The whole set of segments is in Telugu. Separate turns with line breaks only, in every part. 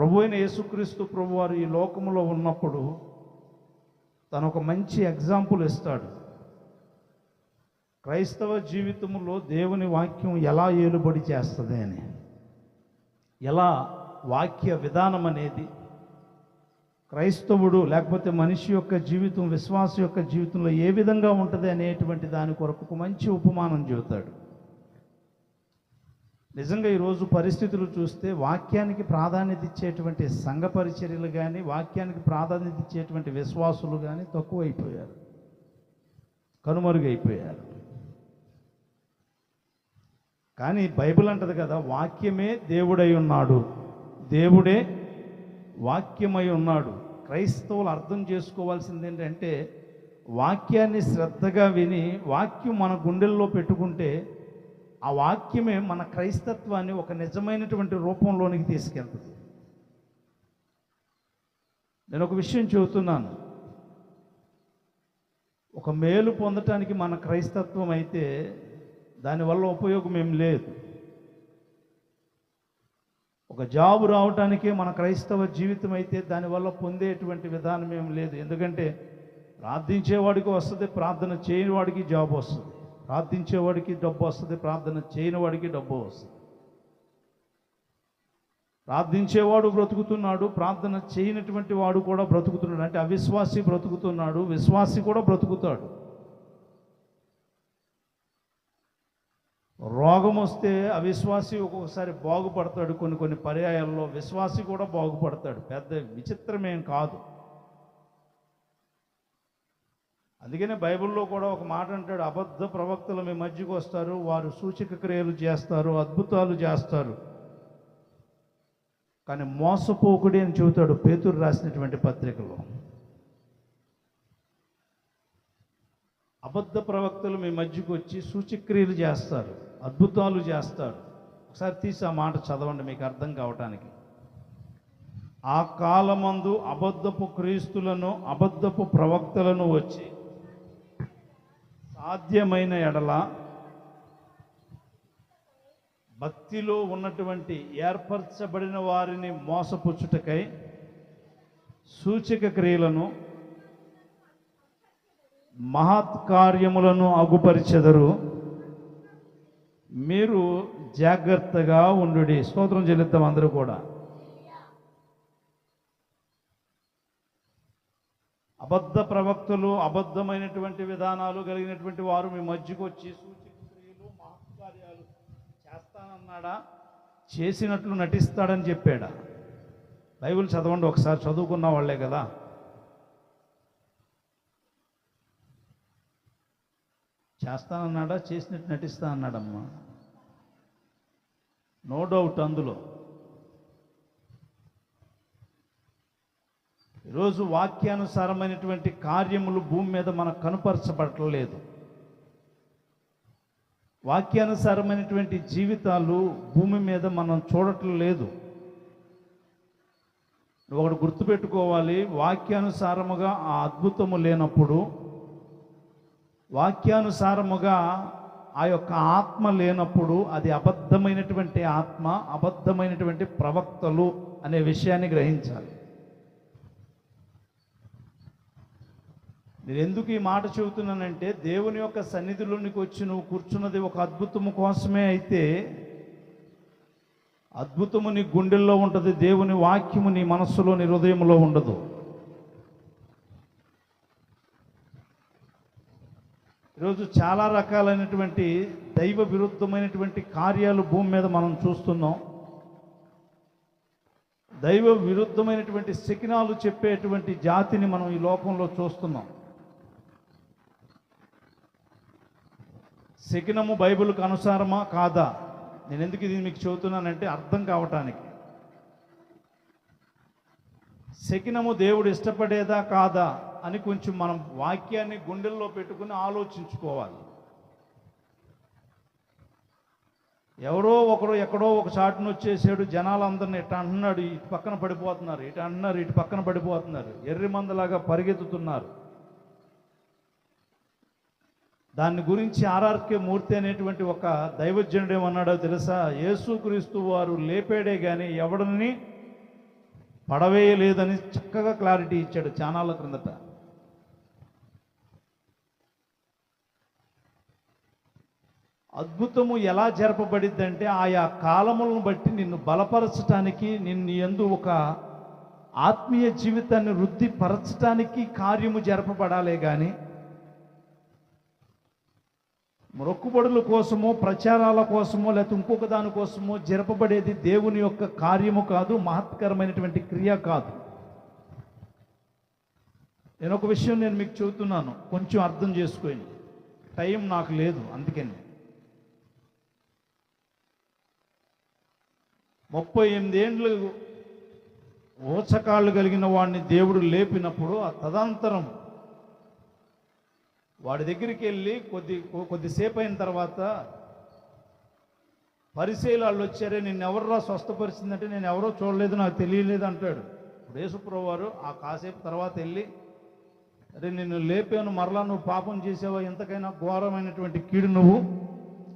ప్రభు అయిన యేసుక్రీస్తు ప్రభు వారు ఈ లోకములో ఉన్నప్పుడు తను ఒక మంచి ఎగ్జాంపుల్ ఇస్తాడు. క్రైస్తవ జీవితంలో దేవుని వాక్యం ఎలా ఏలుబడి చేస్తుంది అని. ఎలా వాక్య విధానం అనేది క్రైస్తవుడు లేకపోతే మనిషి యొక్క జీవితం విశ్వాస యొక్క జీవితంలో ఏ విధంగా ఉంటుంది అనేటువంటి దాని కొరకు మంచి ఉపమానం చెబుతాడు. నిజంగా ఈరోజు పరిస్థితులు చూస్తే వాక్యానికి ప్రాధాన్యత ఇచ్చేటువంటి సంఘ పరిచర్యలు కానీ వాక్యానికి ప్రాధాన్యత ఇచ్చేటువంటి విశ్వాసులు కానీ తక్కువైపోయారు. కనుమరుగైపోయారు. కానీ బైబిల్ అంటది కదా వాక్యమే దేవుడై ఉన్నాడు. దేవుడే వాక్యమై ఉన్నాడు. క్రైస్తవులు అర్థం చేసుకోవాల్సింది ఏంటంటే వాక్యాన్ని శ్రద్ధగా విని వాక్యం మన గుండెల్లో పెట్టుకుంటే ఆ వాక్యమే మన క్రైస్తత్వాన్ని ఒక నిజమైనటువంటి రూపంలోనికి తీసుకెళ్తుంది. నేను ఒక విషయం చెబుతున్నాను. ఒక మేలు పొందటానికి మన క్రైస్తత్వం అయితే దానివల్ల ఉపయోగం ఏం లేదు. ఒక జాబు రావటానికే మన క్రైస్తవ జీవితం అయితే దానివల్ల పొందేటువంటి విధానం ఏం లేదు. ఎందుకంటే ప్రార్థించేవాడికి వస్తుంది ప్రార్థన చేయని వాడికి జాబ్ వస్తుంది. ప్రార్థించేవాడికి డబ్బు వస్తుంది ప్రార్థన చేయని వాడికి డబ్బు వస్తుంది. ప్రార్థించేవాడు బ్రతుకుతున్నాడు ప్రార్థన చేయనటువంటి వాడు కూడా బ్రతుకుతున్నాడు. అంటే అవిశ్వాసి బ్రతుకుతున్నాడు విశ్వాసి కూడా బ్రతుకుతాడు. రోగం వస్తే అవిశ్వాసి ఒక్కొక్కసారి బాగుపడతాడు కొన్ని కొన్ని పర్యాయాల్లో విశ్వాసి కూడా బాగుపడతాడు. పెద్ద విచిత్రమేం కాదు. అందుకనే బైబిల్లో కూడా ఒక మాట అంటాడు అబద్ధ ప్రవక్తలు మీ మధ్యకు వస్తారు వారు సూచక క్రియలు చేస్తారు అద్భుతాలు చేస్తారు. కానీ మోసపోకుడి అని చెబుతాడు పేతురు రాసినటువంటి పత్రికలో. అబద్ధ ప్రవక్తలు మీ మధ్యకు వచ్చి సూచక్రియలు చేస్తారు అద్భుతాలు చేస్తారు. ఒకసారి తీసి ఆ మాట చదవండి మీకు అర్థం కావటానికి. ఆ కాలమందు అబద్ధపు క్రీస్తులను అబద్ధపు ప్రవక్తలను వచ్చి సాధ్యమైన ఎడల భక్తిలో ఉన్నటువంటి ఏర్పరచబడిన వారిని మోసపుచ్చుటకై సూచక క్రియలను మహత్ కార్యములను అగుపరిచెదరు. మీరు జాగ్రత్తగా ఉండు స్తోత్రం చెల్లిద్దాం అందరూ కూడా. అబద్ధ ప్రవక్తలు అబద్ధమైనటువంటి విధానాలు కలిగినటువంటి వారు మీ మధ్యకు వచ్చి సూచక క్రియలు మహత్కార్యాలు చేస్తానన్నాడా? చేసినట్లు నటిస్తాడని చెప్పాడా? బైబిల్ చదవండి ఒకసారి చదువుకున్న వాళ్ళే కదా. చేస్తానన్నాడా? చేసినట్టు నటిస్తా అన్నాడమ్మా నో డౌట్ అందులో. ఈరోజు వాక్యానుసారమైనటువంటి కార్యములు భూమి మీద మనకు కనుపరచబడలేదు వాక్యానుసారమైనటువంటి జీవితాలు భూమి మీద మనం చూడటం లేదు నువ్వు ఒకటి గుర్తుపెట్టుకోవాలి వాక్యానుసారముగా ఆ అద్భుతము లేనప్పుడు వాక్యానుసారముగా ఆ యొక్క ఆత్మ లేనప్పుడు అది అబద్ధమైనటువంటి ఆత్మ అబద్ధమైనటువంటి ప్రవక్తలు అనే విషయాన్ని గ్రహించాలి. నేను ఎందుకు ఈ మాట చెబుతున్నానంటే దేవుని యొక్క సన్నిధిలోనికి వచ్చి నువ్వు కూర్చున్నది ఒక అద్భుతము కోసమే అయితే అద్భుతము నీ గుండెల్లో ఉంటుంది దేవుని వాక్యము నీ మనస్సులో నీ హృదయంలో ఉండదు. ఈరోజు చాలా రకాలైనటువంటి దైవ విరుద్ధమైనటువంటి కార్యాలు భూమి మీద మనం చూస్తున్నాం. దైవ విరుద్ధమైనటువంటి శకినాలు చెప్పేటువంటి జాతిని మనం ఈ లోకంలో చూస్తున్నాం. శకినము బైబిల్కు అనుసారమా? కాదా? నేను ఎందుకు ఇది మీకు చెబుతున్నానంటే అర్థం కావటానికి. శకినము దేవుడు ఇష్టపడేదా? కాదా? అని కొంచెం మనం వాక్యాన్ని గుండెల్లో పెట్టుకుని ఆలోచించుకోవాలి. ఎవరో ఒకరు ఎక్కడో ఒక చాటును వచ్చేసాడు జనాలందరిని ఇటు అంటున్నాడు ఇటు పక్కన పడిపోతున్నారు ఇటు అంటున్నారు ఇటు పక్కన పడిపోతున్నారు ఎర్రి మందలాగా పరిగెత్తుతున్నారు. దాని గురించి ఆర్ఆర్కే మూర్తి అనేటువంటి ఒక దైవజనుడు ఏమన్నాడో తెలుసా? యేసుక్రీస్తు వారు లేపాడే కానీ ఎవడిని పడవేయలేదని చక్కగా క్లారిటీ ఇచ్చాడు చానాల క్రిందట. అద్భుతము ఎలా జరపబడిద్దంటే ఆయా కాలములను బట్టి నిన్ను బలపరచటానికి నిన్ను ఎందు ఒక ఆత్మీయ జీవితాన్ని వృద్ధిపరచటానికి కార్యము జరపబడాలే కానీ మొక్కుబడుల కోసమో ప్రచారాల కోసమో లేకపోతే ఇంకొక దానికోసమో జరపబడేది దేవుని యొక్క కార్యము కాదు మహత్కరమైనటువంటి క్రియ కాదు. నేను ఒక విషయం నేను మీకు చెబుతున్నాను కొంచెం అర్థం చేసుకోండి. టైం నాకు లేదు అందుకని ముప్పై ఎనిమిది ఏండ్లు ఓచకాళ్ళు కలిగిన వాడిని దేవుడు లేపినప్పుడు ఆ తదంతరం వాడి దగ్గరికి వెళ్ళి కొద్ది కొ- కొద్దిసేపు అయిన తర్వాత పరిశీలి వాళ్ళు వచ్చారే నిన్ను ఎవర్రా స్వస్థపరిచిందంటే నేను ఎవరో చూడలేదు నాకు తెలియలేదు అంటాడు. ఇప్పుడు యేసుప్రభు వారు ఆ కాసేపు తర్వాత వెళ్ళి అరే నిన్ను లేపాను మరలా నువ్వు పాపం చేసావా? ఎంతకైనా ఘోరమైనటువంటి కీడు నువ్వు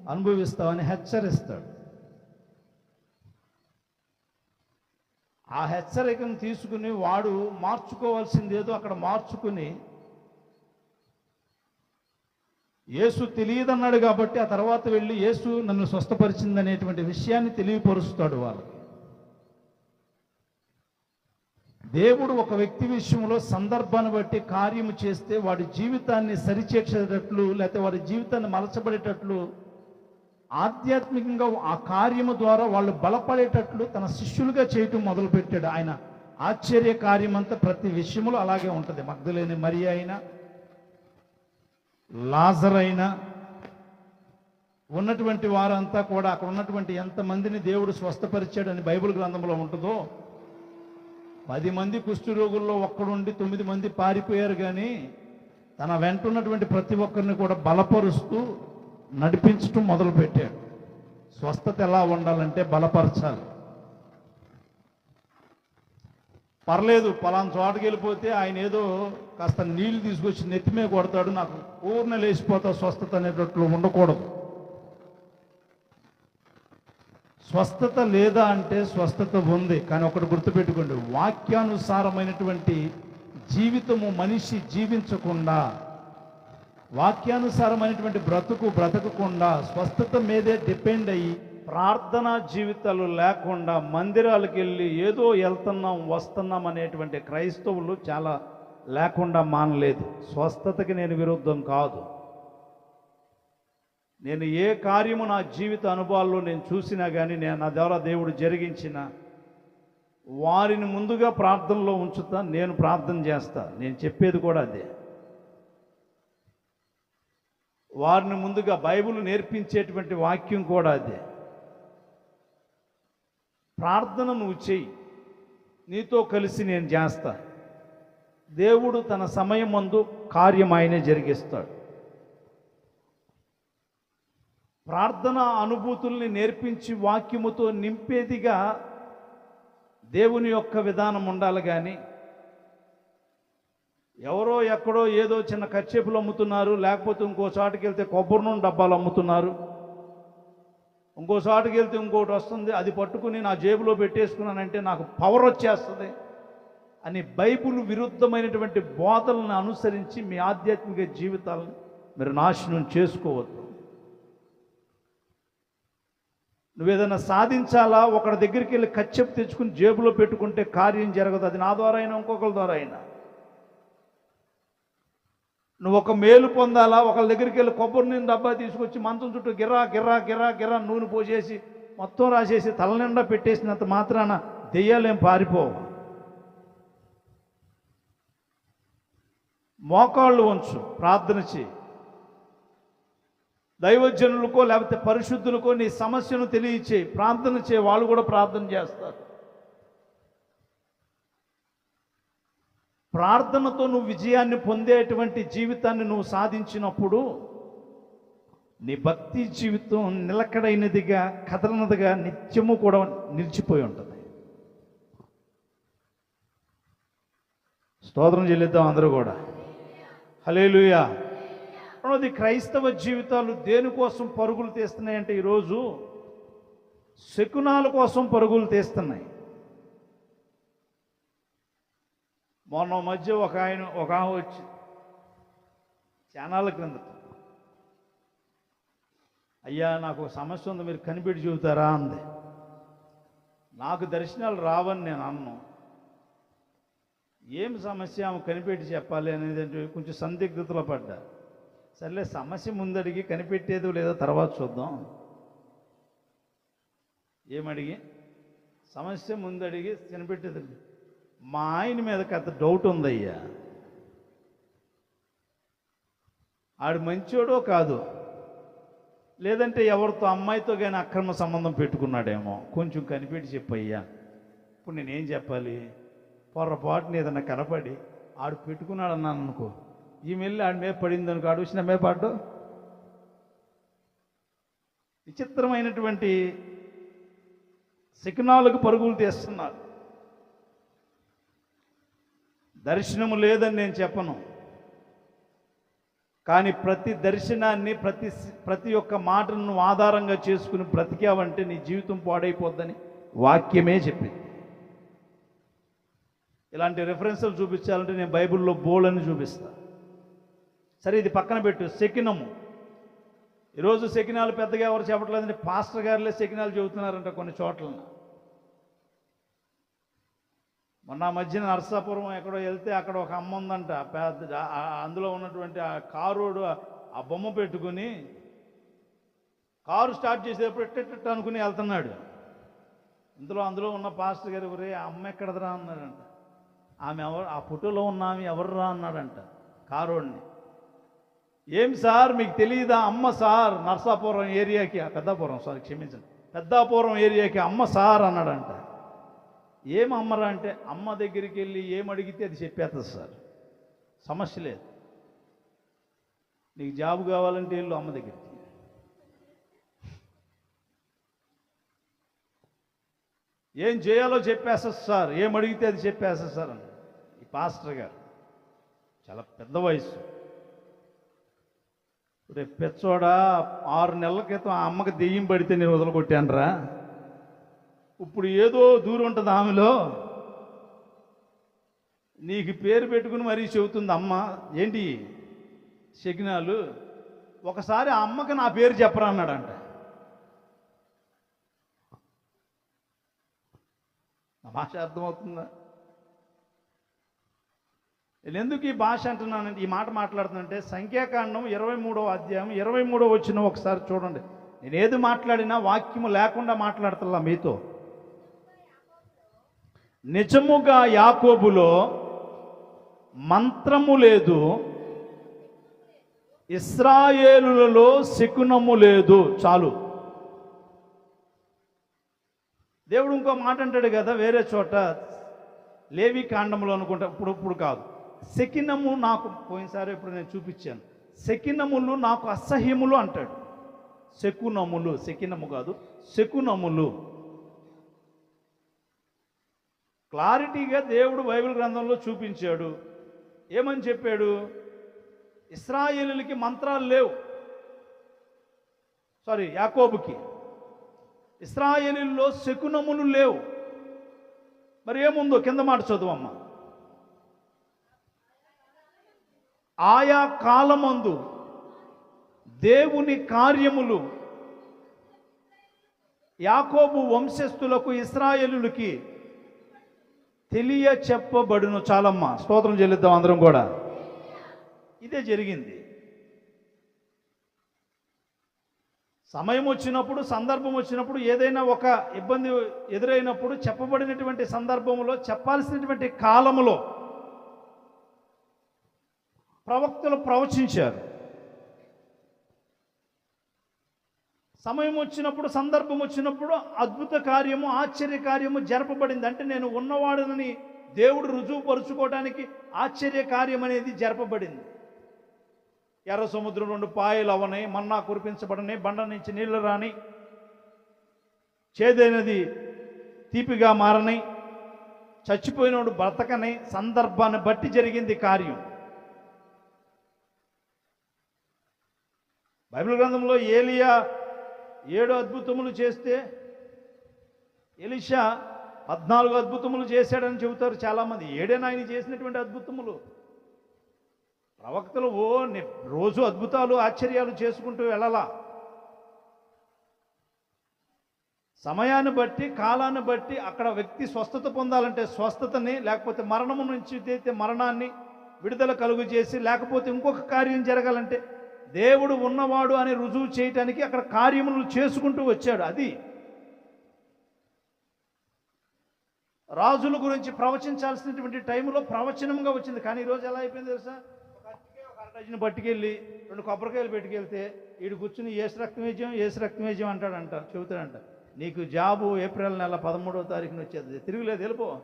అనుభవిస్తావని హెచ్చరిస్తాడు. ఆ హెచ్చరికను తీసుకుని వాడు మార్చుకోవాల్సిందేదో అక్కడ మార్చుకుని యేసు తెలియదన్నాడు కాబట్టి ఆ తర్వాత వెళ్ళి యేసు నన్ను స్వస్థపరిచింది అనేటువంటి విషయాన్ని తెలియపరుస్తాడు వాళ్ళు దేవుడు ఒక వ్యక్తి విషయంలో సందర్భాన్ని బట్టి కార్యము చేస్తే వాడి జీవితాన్ని సరిచేసేటట్లు లేకపోతే వాడి జీవితాన్ని మలచబడేటట్లు ఆధ్యాత్మికంగా ఆ కార్యము ద్వారా వాళ్ళు బలపడేటట్లు తన శిష్యులుగా చేయటం మొదలుపెట్టాడు. ఆయన ఆశ్చర్య కార్యమంతా ప్రతి విషయంలో అలాగే ఉంటుంది. మగ్ధులేని మరి అయినా లాజర్ ఉన్నటువంటి వారంతా కూడా అక్కడ ఉన్నటువంటి ఎంతమందిని దేవుడు స్వస్థపరిచాడని బైబిల్ గ్రంథంలో ఉంటుందో పది మంది కుష్ఠరోగుల్లో ఒక్కడుండి తొమ్మిది మంది పారిపోయారు కానీ తన వెంట ఉన్నటువంటి ప్రతి ఒక్కరిని కూడా బలపరుస్తూ నడిపించటం మొదలుపెట్టాడు. స్వస్థత ఎలా ఉండాలంటే బలపరచాలి. పర్లేదు పలానా చోటకి వెళ్ళిపోతే ఆయన ఏదో కాస్త నీళ్ళు తీసుకొచ్చి నెత్తిమే కొడతాడు నాకు పూర్ణ లేచిపోతా స్వస్థత అనేటట్లు ఉండకూడదు. స్వస్థత లేదా అంటే స్వస్థత ఉంది కానీ ఒకటి గుర్తుపెట్టుకోండి. వాక్యానుసారమైనటువంటి జీవితము మనిషి జీవించకుండా వాక్యానుసారమైనటువంటి బ్రతుకు బ్రతకకుండా స్వస్థత మీదే డిపెండ్ అయ్యి ప్రార్థనా జీవితాలు లేకుండా మందిరాలకు వెళ్ళి ఏదో వెళ్తున్నాం వస్తున్నాం అనేటువంటి క్రైస్తవులు చాలా లేకుండా మానలేదు. స్వస్థతకి నేను విరుద్ధం కాదు. నేను ఏ కార్యము నా జీవిత అనుభవాల్లో నేను చూసినా కానీ నేను నా ద్వారా దేవుడు జరిగించిన వారిని ముందుగా ప్రార్థనలో ఉంచుతా నేను ప్రార్థన చేస్తా. నేను చెప్పేది కూడా అదే. వారిని ముందుగా బైబిల్ నేర్పించేటువంటి వాక్యం కూడా అదే. ప్రార్థన నువ్వు చెయ్యి. నీతో కలిసి నేను చేస్తా. దేవుడు తన సమయం మందు కార్యం ఆయనే జరిగిస్తాడు. ప్రార్థన అనుభూతుల్ని నేర్పించి వాక్యముతో నింపేదిగా దేవుని యొక్క విధానం ఉండాలి కానీ ఎవరో ఎక్కడో ఏదో చిన్న కచ్చేపులు అమ్ముతున్నారు లేకపోతే ఇంకో చాటుకెళ్తే వెళ్తే కొబ్బరి నూనె డబ్బాలు అమ్ముతున్నారు ఇంకో వెళ్తే ఇంకోటి వస్తుంది. అది పట్టుకుని నా జేబులో పెట్టేసుకున్నానంటే నాకు పవర్ వచ్చేస్తుంది. అని బైబుల్ విరుద్ధమైనటువంటి బోధలను అనుసరించి మీ ఆధ్యాత్మిక జీవితాలను మీరు నాశనం చేసుకోవద్దు. నువ్వేదైనా సాధించాలా? ఒకరి దగ్గరికి వెళ్ళి కచ్చెపు తెచ్చుకుని జేబులో పెట్టుకుంటే కార్యం జరగదు. అది నా ద్వారా అయినా ఇంకొకరి ద్వారా అయినా. నువ్వు ఒక మేలు పొందాలా? ఒకళ్ళ దగ్గరికి వెళ్ళి కొబ్బరి నీళ్ళు డబ్బా తీసుకొచ్చి మంచం చుట్టూ గిర్రా గిర్రా గిర్రా గిర్రా నూనె పోసేసి మొత్తం రాసేసి తల నిండా పెట్టేసినంత మాత్రాన దెయ్యాలేం పారిపోవు. మోకాళ్ళు వంచు ప్రార్థన చేయి దైవజనులకో లేకపోతే పరిశుద్ధులకో నీ సమస్యను తెలియచేయి ప్రార్థన చేయి వాళ్ళు కూడా ప్రార్థన చేస్తారు. ప్రార్థనతో నువ్వు విజయాన్ని పొందేటువంటి జీవితాన్ని నువ్వు సాధించినప్పుడు నీ భక్తి జీవితం నిలకడైనదిగా కదలనదిగా నిత్యము కూడా నిలిచిపోయి ఉంటుంది. స్తోత్రం చెల్లిద్దాం అందరూ కూడా. హలేలుయా రెండవది క్రైస్తవ జీవితాలు దేనికోసం పరుగులు తీస్తున్నాయంటే ఈరోజు శకునాల కోసం పరుగులు తీస్తున్నాయి. మొన్న మధ్య ఒక ఆయన ఒక ఆమె వచ్చి చానాల క్రింద. అయ్యా నాకు ఒక సమస్య ఉంది మీరు కనిపెట్టి చూపుతారా అంది. నాకు దర్శనాలు రావని నేను అన్ను. ఏం సమస్య? ఆమె కనిపెట్టి చెప్పాలి అనేది అంటే కొంచెం సందిగ్ధతలో పడ్డా. సర్లే సమస్య ముందడిగి కనిపెట్టేది లేదో తర్వాత చూద్దాం. ఏమడిగి? సమస్య ముందడిగి కనిపెట్టేది. మా ఆయన మీద కథ డౌట్ ఉందయ్యా. ఆడు మంచోడో కాదు. లేదంటే ఎవరితో అమ్మాయితో కానీ అక్రమ సంబంధం పెట్టుకున్నాడేమో. కొంచెం కనిపెట్టి చెప్పయ్యా. ఇప్పుడు నేనేం చెప్పాలి? పొరపాటున ఏదన్నా కనపడి ఆడు పెట్టుకున్నాడన్నాను అనుకో. ఈ వెళ్ళి ఆడి మీద పడింది అనుకో ఆడు వచ్చిన మీద పాడు విచిత్రమైనటువంటి శకునాలకు పరుగులు తీస్తున్నారు దర్శనము లేదని నేను చెప్పను. కానీ ప్రతి దర్శనాన్ని ప్రతి ప్రతి ఒక్క మాటను నువ్వు ఆధారంగా చేసుకుని బ్రతికావంటే నీ జీవితం పాడైపోద్దని వాక్యమే చెప్పింది. ఇలాంటి రెఫరెన్సులు చూపించాలంటే నేను బైబిల్లో బోల్ అని చూపిస్తా. సరే ఇది పక్కన పెట్టు. శకినము. ఈరోజు శకినాలు పెద్దగా ఎవరు చెప్పట్లేదంటే పాస్టర్ గారులే శకినాలు చెబుతున్నారంట కొన్ని చోట్ల మొన్న మధ్యన నరసాపురం ఎక్కడో వెళ్తే అక్కడ ఒక అమ్మ ఉందంట పెద్ద అందులో ఉన్నటువంటి ఆ కారుడు ఆ బొమ్మ పెట్టుకుని కారు స్టార్ట్ చేసేటప్పుడు ఎట్టెట్ట అనుకుని వెళ్తున్నాడు. ఇందులో అందులో ఉన్న పాస్టర్ గారు ఒరే ఆ అమ్మ ఎక్కడదిరా? అన్నాడంట. ఆమె ఎవరు ఆ ఫోటోలో ఉన్న ఆమె ఎవర్రా? అన్నాడంట కారోడిని ఏం సార్ మీకు తెలియదా అమ్మ సార్ నర్సాపురం ఏరియాకి పెద్దాపురం సారీ క్షమించండి పెద్దాపురం ఏరియాకి అమ్మ సార్ అన్నాడంట. ఏం అమ్మరా అంటే అమ్మ దగ్గరికి వెళ్ళి ఏం అడిగితే అది చెప్పేస్తుంది సార్. సమస్య లేదు. నీకు జాబ్ కావాలంటే వెళ్ళు అమ్మ దగ్గరికి. ఏం చేయాలో చెప్పేస్తుంది సార్. ఏం అడిగితే అది చెప్పేస్తుంది సార్ అని. ఈ పాస్టర్ గారు చాలా పెద్ద వయసు రేపు పెచ్చోడా ఆరు నెలల క్రితం ఆ అమ్మకి దెయ్యం పడితే నేను వదలగొట్టానురా. ఇప్పుడు ఏదో దూరం ఉంటుంది ఆమెలో. నీకు పేరు పెట్టుకుని మరీ చెబుతుంది అమ్మ. ఏంటి? శకినాలు. ఒకసారి ఆ అమ్మకి నా పేరు చెప్పరా అన్నాడంట. నా భాష అర్థమవుతుందా? నేను ఎందుకు ఈ భాష అంటున్నానంటే ఈ మాట మాట్లాడుతుందంటే సంఖ్యాకాండం ఇరవై మూడవ అధ్యాయం ఇరవై మూడవ వచ్చిన ఒకసారి చూడండి. నేను ఏది మాట్లాడినా వాక్యము లేకుండా మాట్లాడుతున్నా మీతో. నిజముగా యాకోబులో మంత్రము లేదు ఇస్రాయేలులలో శకునము లేదు. చాలు. దేవుడు ఇంకో మాట అంటాడు కదా వేరే చోట లేవి కాండంలో అనుకుంటా ఇప్పుడు ఇప్పుడు కాదు. శకినము నాకు పోయినసారి ఇప్పుడు నేను చూపించాను. శకినములు నాకు అసహ్యములు అంటాడు. శకునములు శకినము కాదు శకునములు. క్లారిటీగా దేవుడు బైబిల్ గ్రంథంలో చూపించాడు. ఏమని చెప్పాడు? ఇస్రాయేలులకి మంత్రాలు లేవు. సారీ యాకోబుకి. ఇస్రాయేలీల్లో శకునములు లేవు. మరి ఏముందో కింద మాట చదువమ్మ. ఆయా కాలమందు దేవుని కార్యములు యాకోబు వంశస్థులకు ఇస్రాయేలులకి తెలియ చెప్పబడును చాలమ్మ. స్తోత్రం చెల్లిద్దాం అందరం కూడా. ఇదే జరిగింది. సమయం వచ్చినప్పుడు సందర్భం వచ్చినప్పుడు ఏదైనా ఒక ఇబ్బంది ఎదురైనప్పుడు చెప్పబడినటువంటి సందర్భంలో చెప్పాల్సినటువంటి కాలంలో ప్రవక్తలు ప్రవచించారు. సమయం వచ్చినప్పుడు సందర్భం వచ్చినప్పుడు అద్భుత కార్యము ఆశ్చర్య కార్యము జరపబడింది. అంటే నేను ఉన్నవాడనని దేవుడు రుజువుపరుచుకోవడానికి ఆశ్చర్య కార్యం అనేది జరపబడింది. ఎర్ర సముద్రం రెండు పాయలు అవని మన్నా కురిపించబడని బండ నుంచి నీళ్ళు రాని చేదైనది తీపిగా మారని చచ్చిపోయినోడు బ్రతకని సందర్భాన్ని బట్టి జరిగింది కార్యం. బైబిల్ గ్రంథంలో ఏలియా ఏడు అద్భుతములు చేస్తే ఎలిషా పద్నాలుగు అద్భుతములు చేశాడని చెబుతారు చాలామంది. ఏడైనా ఆయన చేసినటువంటి అద్భుతములు. ప్రవక్తలు ఓ ని- రోజు అద్భుతాలు ఆశ్చర్యాలు చేసుకుంటూ వెళ్ళాలా? సమయాన్ని బట్టి కాలాన్ని బట్టి అక్కడ వ్యక్తి స్వస్థత పొందాలంటే స్వస్థతని లేకపోతే మరణము నుంచి అయితే మరణాన్ని విడుదల కలుగు చేసి లేకపోతే ఇంకొక కార్యం జరగాలంటే దేవుడు ఉన్నవాడు అని రుజువు చేయటానికి అక్కడ కార్యములు చేసుకుంటూ వచ్చాడు. అది రాజుల గురించి ప్రవచించాల్సినటువంటి టైంలో ప్రవచనంగా వచ్చింది. కానీ ఈరోజు ఎలా అయిపోయింది తెలుసా? ఒక పట్టుకెళ్ళి రెండు కొబ్బరికాయలు పెట్టుకెళ్తే వీడు కూర్చుని ఏసు రక్తమేజ్యం ఏసు రక్తమేజ్యం అంటాడంట చెబుతాడంట. నీకు జాబు ఏప్రిల్ నెల పదమూడవ తారీఖున వచ్చేది. తిరుగులేదు వెళ్ళిపో.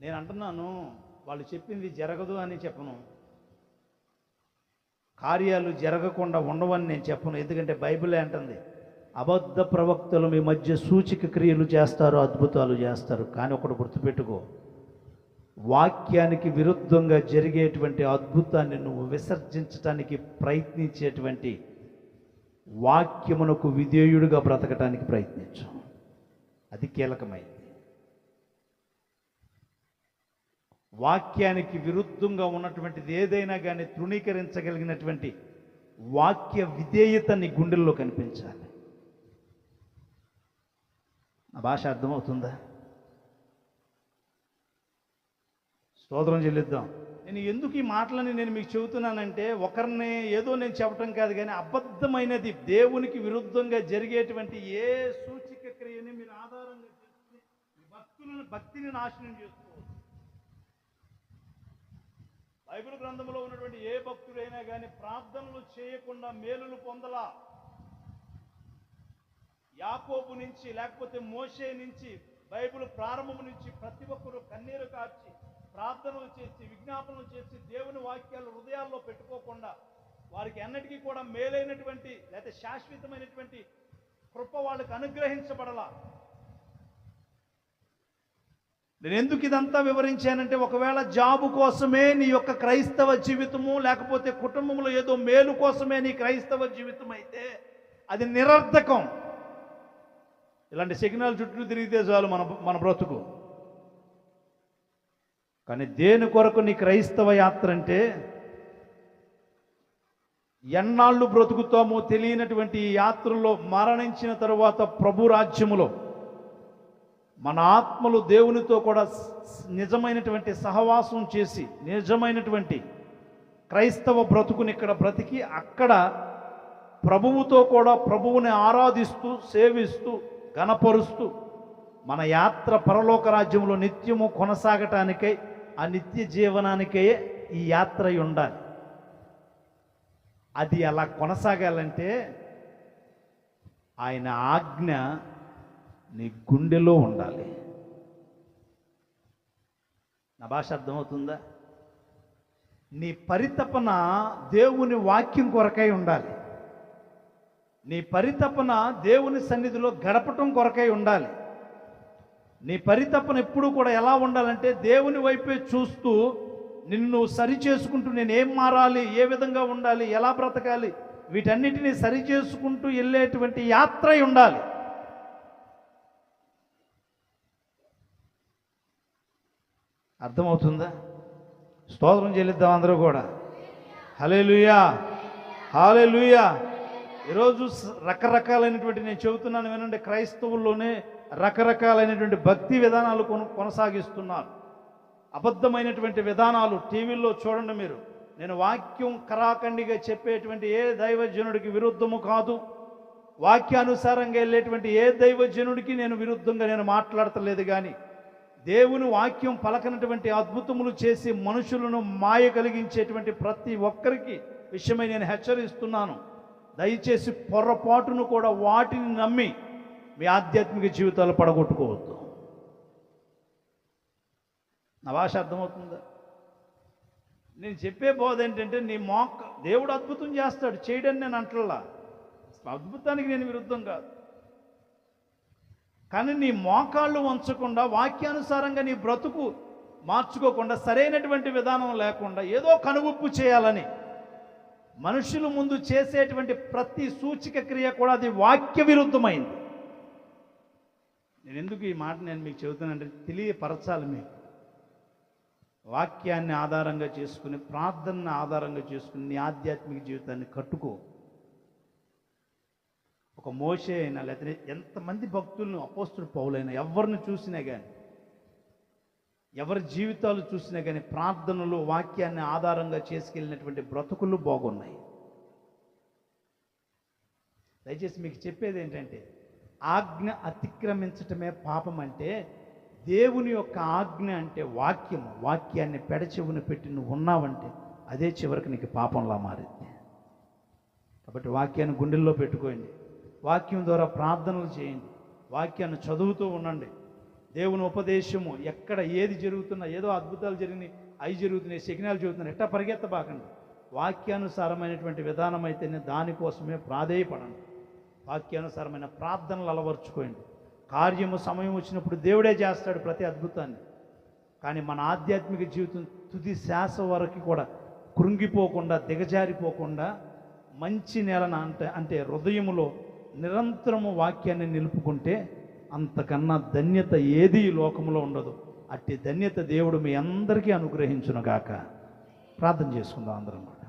నేను అంటున్నాను వాళ్ళు చెప్పింది జరగదు అని చెప్పను. కార్యాలు జరగకుండా ఉండవని నేను చెప్పను. ఎందుకంటే బైబిలే అంటుంది అబద్ధ ప్రవక్తలు మీ మధ్య సూచిక క్రియలు చేస్తారు అద్భుతాలు చేస్తారు. కానీ ఒకటి గుర్తుపెట్టుకో వాక్యానికి విరుద్ధంగా జరిగేటువంటి అద్భుతాన్ని నువ్వు విసర్జించటానికి ప్రయత్నించేటువంటి వాక్యమునకు విధేయుడిగా బ్రతకటానికి ప్రయత్నించు. అది కీలకమైంది వాక్యానికి విరుద్ధంగా ఉన్నటువంటిది ఏదైనా కానీ తృణీకరించగలిగినటువంటి వాక్య విధేయత నీ గుండెల్లో కనిపించాలి. నా భాష అర్థమవుతుందా? స్తోత్రం చెల్లిద్దాం. నేను ఎందుకు ఈ మాటలని నేను మీకు చెబుతున్నానంటే ఒకరిని ఏదో నేను చెప్పటం కాదు కానీ అబద్ధమైనది దేవునికి విరుద్ధంగా జరిగేటువంటి ఏ సూచిక క్రియని మీరు ఆధారంగా భక్తులను భక్తిని నాశనం చేసుకోవచ్చు. బైబిల్ గ్రంథంలో ఉన్నటువంటి ఏ భక్తుడైనా కానీ ప్రార్థనలు చేయకుండా మేలులు పొందలా? యాకోబు నుంచి లేకపోతే మోషే నుంచి బైబిల్ ప్రారంభం నుంచి ప్రతి ఒక్కరు కన్నీరు కార్చి ప్రార్థనలు చేసి విజ్ఞాపనలు చేసి దేవుని వాక్యాలు హృదయాల్లో పెట్టుకోకుండా వారికి ఎన్నటికీ కూడా మేలైనటువంటి లేకపోతే శాశ్వతమైనటువంటి కృప వాళ్ళకి అనుగ్రహించబడలా? నేను ఎందుకు ఇదంతా వివరించానంటే ఒకవేళ జాబు కోసమే నీ యొక్క క్రైస్తవ జీవితము లేకపోతే కుటుంబంలో ఏదో మేలు కోసమే నీ క్రైస్తవ జీవితం అయితే అది నిరర్ధకం ఇలాంటి సిగ్నల్ చుట్టూ తిరిగితే చాలు మన మన బ్రతుకు. కానీ దేని కొరకు నీ క్రైస్తవ యాత్ర అంటే ఎన్నాళ్ళు బ్రతుకుతామో తెలియనటువంటి ఈ యాత్రలో మరణించిన తరువాత ప్రభు రాజ్యములో మన ఆత్మలు దేవునితో కూడా నిజమైనటువంటి సహవాసం చేసి నిజమైనటువంటి క్రైస్తవ బ్రతుకుని ఇక్కడ బ్రతికి అక్కడ ప్రభువుతో కూడా ప్రభువుని ఆరాధిస్తూ సేవిస్తూ గణపరుస్తూ మన యాత్ర పరలోక రాజ్యంలో నిత్యము కొనసాగటానికై ఆ నిత్య జీవనానికే ఈ యాత్ర ఉండాలి. అది అలా కొనసాగాలంటే ఆయన ఆజ్ఞ నీ గుండెలో ఉండాలి. నా భాష అర్థమవుతుందా? నీ పరితపన దేవుని వాక్యం కొరకై ఉండాలి. నీ పరితపన దేవుని సన్నిధిలో గడపటం కొరకై ఉండాలి. నీ పరితపన ఎప్పుడు కూడా ఎలా ఉండాలంటే దేవుని వైపే చూస్తూ నిన్ను సరి చేసుకుంటూ నేను ఏం మారాలి ఏ విధంగా ఉండాలి ఎలా బ్రతకాలి వీటన్నిటిని సరి చేసుకుంటూ వెళ్ళేటువంటి యాత్ర ఉండాలి. అర్థమవుతుందా? స్తోత్రం చెల్లిద్దాం అందరూ కూడా. హలే లుయా హాలే లుయా ఈరోజు రకరకాలైనటువంటి నేను చెబుతున్నాను వినండి క్రైస్తవుల్లోనే రకరకాలైనటువంటి భక్తి విధానాలు కొను కొనసాగిస్తున్నారు. అబద్ధమైనటువంటి విధానాలు టీవీల్లో చూడండి మీరు. నేను వాక్యం కరాఖండిగా చెప్పేటువంటి ఏ దైవజనుడికి విరుద్ధము కాదు. వాక్యానుసారంగా వెళ్ళేటువంటి ఏ దైవజనుడికి నేను విరుద్ధంగా నేను మాట్లాడతలేదు కానీ దేవుని వాక్యం పలకనటువంటి అద్భుతములు చేసి మనుషులను మాయ కలిగించేటువంటి ప్రతి ఒక్కరికి విషయమై నేను హెచ్చరిస్తున్నాను. దయచేసి పొరపాటును కూడా వాటిని నమ్మి మీ ఆధ్యాత్మిక జీవితాలు పడగొట్టుకోవద్దు. నా భాష అర్థమవుతుందా? నేను చెప్పే బోధ ఏంటంటే నీ మోక్క దేవుడు అద్భుతం చేస్తాడు చేయడని నేను అంటల్లా అద్భుతానికి నేను విరుద్ధం కాదు. కానీ నీ మోకాళ్ళు వంచకుండా వాక్యానుసారంగా నీ బ్రతుకు మార్చుకోకుండా సరైనటువంటి విధానం లేకుండా ఏదో కనుగుప్పు చేయాలని మనుషుల ముందు చేసేటువంటి ప్రతి సూచిక క్రియ కూడా అది వాక్య విరుద్ధమైంది నేను ఎందుకు ఈ మాట నేను మీకు చెబుతానంటే తెలియపరచాలి మీకు. వాక్యాన్ని ఆధారంగా చేసుకుని ప్రార్థనను ఆధారంగా చేసుకుని నీ ఆధ్యాత్మిక జీవితాన్ని కట్టుకో. ఒక మోసే అయినా లేకపోతే ఎంతమంది భక్తులను అపోస్తుడు పౌలైనా ఎవరిని చూసినా కానీ ఎవరి జీవితాలు చూసినా కానీ ప్రార్థనలు వాక్యాన్ని ఆధారంగా చేసుకెళ్ళినటువంటి బ్రతుకులు బాగున్నాయి. దయచేసి మీకు చెప్పేది ఏంటంటే ఆజ్ఞ అతిక్రమించటమే పాపం అంటే దేవుని యొక్క ఆజ్ఞ అంటే వాక్యము. వాక్యాన్ని పెడచెవున పెట్టి నువ్వు ఉన్నావంటే అదే చివరికి నీకు పాపంలా మారింది. కాబట్టి వాక్యాన్ని గుండెల్లో పెట్టుకోండి. వాక్యం ద్వారా ప్రార్థనలు చేయండి. వాక్యాన్ని చదువుతూ ఉండండి. దేవుని ఉపదేశము ఎక్కడ ఏది జరుగుతున్నా ఏదో అద్భుతాలు జరిగినాయి అవి జరుగుతున్నాయి సిగ్నల్ జరుగుతున్నాయి ఎట్టా పరిగెత్తబాకండి. వాక్యానుసారమైనటువంటి విధానం అయితేనే దానికోసమే ప్రాధేయపడండి. వాక్యానుసారమైన ప్రార్థనలు అలవర్చుకోండి. కార్యము సమయం వచ్చినప్పుడు దేవుడే చేస్తాడు ప్రతి అద్భుతాన్ని. కానీ మన ఆధ్యాత్మిక జీవితం తుది శాస వరకు కూడా కృంగిపోకుండా దిగజారిపోకుండా మంచి నేలన అంటే అంటే హృదయములో నిరంతరము వాక్యాన్ని నిలుపుకుంటే అంతకన్నా ధన్యత ఏది ఈ లోకంలో ఉండదు. అట్టి ధన్యత దేవుడు మీ అందరికీ అనుగ్రహించునుగాక. ప్రార్థన చేసుకుందాం అందరం కూడా.